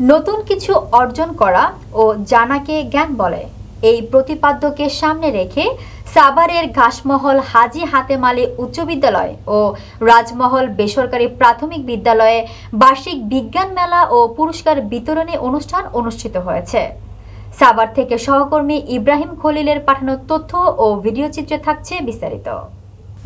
নতুন কিছু অর্জন করা ও জানাকে জ্ঞান বলে। এই প্রতিপাদ্যকে সামনে রেখে সাভারের ঘাসমহল হাজি হাতেম আলী উচ্চ বিদ্যালয় ও রাজমহল বেসরকারি প্রাথমিক বিদ্যালয়ে বার্ষিক বিজ্ঞান মেলা ও পুরস্কার বিতরণী অনুষ্ঠান অনুষ্ঠিত হয়েছে। সাভার থেকে সহকর্মী ইব্রাহিম খলিলের পাঠানো তথ্য ও ভিডিও চিত্রে থাকছে বিস্তারিত।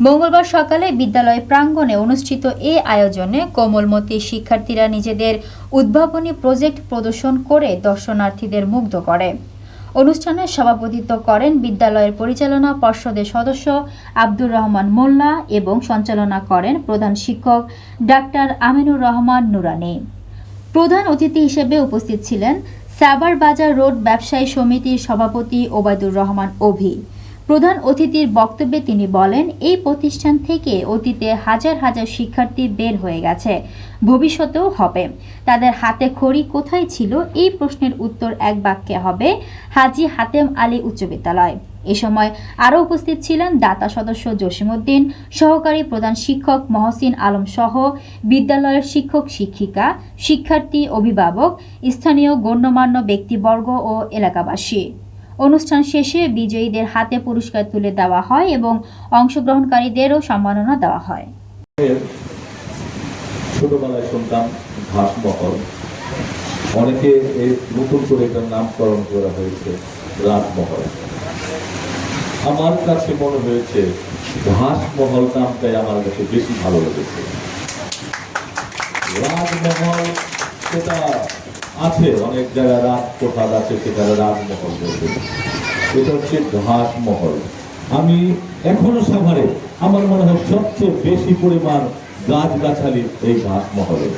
মঙ্গলবার সকালে বিদ্যালয় প্রাঙ্গণে অনুষ্ঠিত এ আয়োজনে কোমলমতি শিক্ষার্থীরা নিজেদের উদ্ভাবনী প্রজেক্ট প্রদর্শন করে দর্শনার্থীদের মুগ্ধ করে। অনুষ্ঠানে সভাপতিত্ব করেন বিদ্যালয়ের পরিচালনা পর্ষদের সদস্য আব্দুর রহমান মোল্লা এবং সঞ্চালনা করেন প্রধান শিক্ষক ডাক্তার আমিনুর রহমান নুরানি। প্রধান অতিথি হিসেবে উপস্থিত ছিলেন সাবার বাজার রোড ব্যবসায়ী সমিতির সভাপতি ওবায়দুর রহমান অভি প্রধান অতিথির বক্তব্যে তিনি বলেন, এই প্রতিষ্ঠান থেকে অতীতে হাজার হাজার শিক্ষার্থী বের হয়ে গেছে। ভবিষ্যতেও হবে। তাদের হাতে খড়ি কোথায় ছিল? এই প্রশ্নের উত্তর এক বাক্যে হবে, হাজি হাতেম আলী উচ্চ বিদ্যালয়। এ সময় আরও উপস্থিত ছিলেন দাতা সদস্য জসিমউদ্দিন সহকারী প্রধান শিক্ষক মহসিন আলম সহ বিদ্যালয়ের শিক্ষক শিক্ষিকা, শিক্ষার্থী অভিভাবক, স্থানীয় গণ্যমান্য ব্যক্তিবর্গ ও এলাকাবাসী। অনুষ্ঠান শেষে বিজয়ীদের হাতে পুরস্কার তুলে দেওয়া হয় এবং অংশগ্রহণকারীদেরও সম্মাননা দেওয়া হয়। ছোটবেলায় শুনতাম ঘাসমহল অনেকে এই নতুন করে এটার নামকরণ করা হয়েছে রাজমহল আমার কাছে মনে হয়েছে ঘাসমহল নামটাই আমার কাছে বেশি ভালো লেগেছে। রাজমহল সেটা আছে, অনেক জায়গায় রাজপ্রসাদ আছে সেখানে রাজমহল বলবে। এটা হচ্ছে ঘাসমহল আমি এখনও সাভারে, আমার মনে হয় সবচেয়ে বেশি পরিমাণ গাছগাছালি এই ঘাসমহলে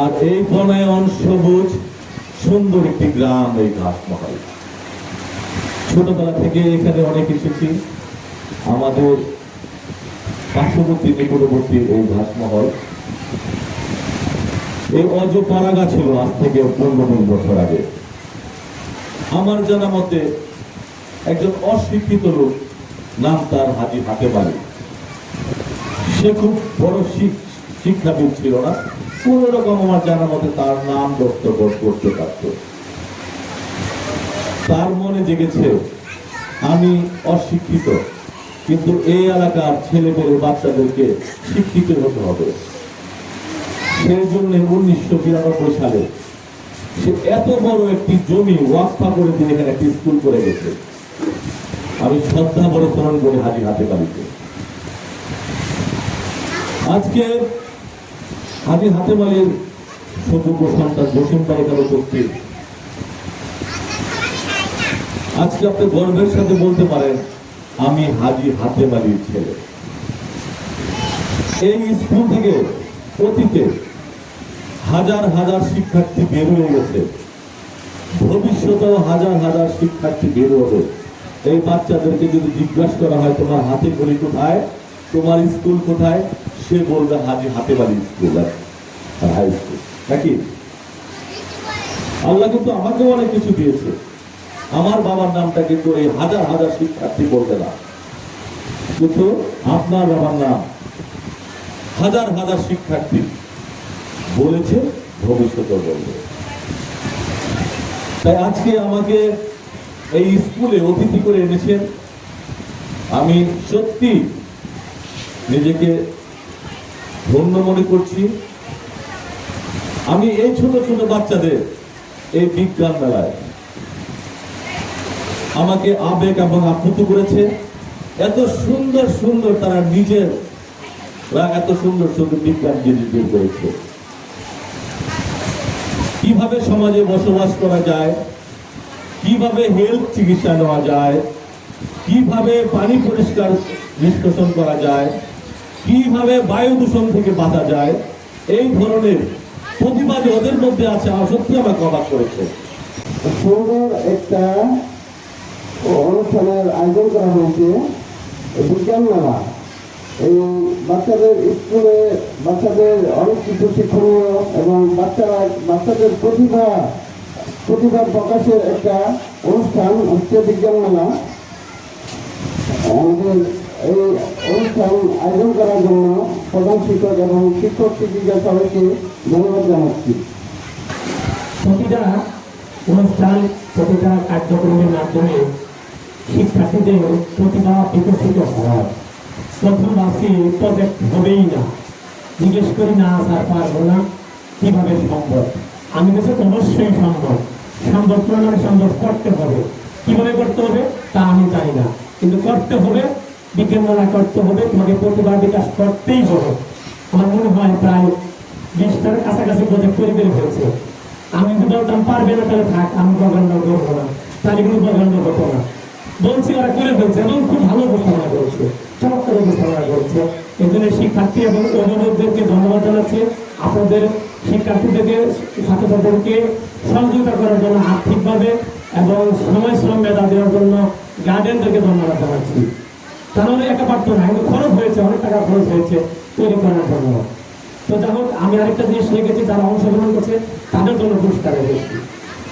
আর এই বনায়ন সবুজ, সুন্দর একটি গ্রাম এই ঘাসমহল ছোটবেলা থেকে এখানে অনেক এসেছি। আমাদের পার্শ্ববর্তী, নিকটবর্তী এই ঘাসমহল এই অজ পাড়াগা ছিল আজ থেকে পনেরো বিশ বছর আগে। আমার জানা মতে একজন অশিক্ষিত লোক নাম তার হাজি হাতে বাড়ি সে খুব বড় শিক- শিক্ষাবিদ ছিল না। কোন রকম আমার জানা মতে তার নাম দস্তখত করতে পারত। তার মনে জেগেছে, আমি অশিক্ষিত, কিন্তু এই এলাকার ছেলে মেয়ে বাচ্চাদেরকে শিক্ষিত হতে হবে। সেই জন্য উনিশশো বিরানব্বই সালে সে এত বড় একটি জমি ওয়াকফা করে দিয়ে এখানে একটি স্কুল করে গেছে। আমি শ্রদ্ধা বড় স্মরণ করি হাজি হাতে বাড়িতে। আজকে হাজি হাতে বাড়ির সুযোগ্য সন্তান জসিম ভাই এখানে উপস্থিত। আজকে আপনি গর্বের সাথে বলতে পারেন, আমি হাজি হাতে বাড়ির ছেলে। এই স্কুল থেকে অতীতে হাজার হাজার শিক্ষার্থী বের হয়ে গেছে। ভবিষ্যতেও হাজার হাজার শিক্ষার্থী বের হবে। এই বাচ্চাদেরকে যদি জিজ্ঞাসা করা হয়, তোমার হাতে ঘড়ি কোথায়? তোমার স্কুল কোথায়? সে বলবে, হাজি হাতে বাড়ি স্কুল হাই স্কুল। নাকি? আল্লাহ কিন্তু আমাকেও অনেক কিছু দিয়েছে। আমার বাবার নামটা কিন্তু এই হাজার হাজার শিক্ষার্থী বলবে না। কিন্তু আপনার বাবার নাম, হাজার হাজার শিক্ষার্থী। বলেছে ভবিষ্যতে বলবে। তাই আজকে আমাকে এই স্কুলে অতিথি করে এনেছেন। আমি সত্যি নিজেকে ধন্য মনে করছি। আমি এই ছোট ছোট বাচ্চাদের এই বিজ্ঞান মেলায় আমাকে আবেগ এবং আপ্লুত করেছে। এত সুন্দর সুন্দর তারা নিজের এত সুন্দর সুন্দর বিজ্ঞান জিনিস করেছে কীভাবে সমাজে বসবাস করা যায়, কীভাবে হেলথ চিকিৎসা নেওয়া যায়, কীভাবে পানি পরিষ্কার নিষ্কাশন করা যায়, কীভাবে বায়ু দূষণ থেকে বাঁচা যায়, এই ধরনের প্রতিভা যে ওদের মধ্যে আছে, আমার সত্যি আমাকে অবাক করেছে। সুন্দর একটা অনুষ্ঠানের আয়োজন করা হয়েছে, বিজ্ঞান মেলা। এই বাচ্চাদের স্কুলে বাচ্চাদের অনেক কিছু শিক্ষণীয় এবং বাচ্চারা বাচ্চাদের প্রতিভা প্রতিভা প্রকাশের একটা অনুষ্ঠান হচ্ছে বিজ্ঞান মেলা। আমাদের এই অনুষ্ঠান আয়োজন করার জন্য প্রধান শিক্ষক এবং শিক্ষক শিক্ষিকা সবাইকে ধন্যবাদ জানাচ্ছি। প্রতিটা অনুষ্ঠান, প্রতিটা কার্যক্রমের মাধ্যমে শিক্ষার্থীদের প্রতিভা বিকশিত হয়। প্রথম ভাবছি প্রজেক্ট হবেই না। জিজ্ঞেস করি, না স্যার, পারব না। কীভাবে সম্ভব? আমি বলছি, অবশ্যই সম্ভব। সম্ভব মানে সম্ভব করতে হবে। কীভাবে করতে হবে তা আমি জানি না। কিন্তু করতে হবে বিজ্ঞান মেলা করতে হবে, তোমাকে প্রতিভা বিকাশ করতেই হবে। আমার মনে হয় প্রায় বিশটার কাছাকাছি প্রজেক্ট তৈরি করে ফেলছে। আমি যদি বলতাম, পারবে না, তাহলে থাক, আমি প্রোগ্রামটা করব না। তাহলে কিন্তু প্রোগ্রামটা হতো না। বলছি, ওরা করে ফেলছে এবং খুব ভালো উপস্থাপনা করছে। চমৎকার উপস্থাপনা করছে। এই জন্য শিক্ষার্থী এবং অভিভাবকদেরকে ধন্যবাদ জানাচ্ছি। আপনাদের শিক্ষার্থীদেরকে, ছাত্রছাত্রীদেরকে সহযোগিতা করার জন্য, আর্থিকভাবে এবং সময় শ্রম মেধা দেওয়ার জন্য গার্ডেনদেরকে ধন্যবাদ জানাচ্ছি। তাহলে একা পারতো না কিন্তু খরচ হয়েছে, অনেক টাকা খরচ হয়েছে তৈরি করার জন্য। তো যাই হোক, আমি আরেকটা জিনিস রেখেছি যারা অংশগ্রহণ করছে, তাদের জন্য পুরস্কার রেখেছি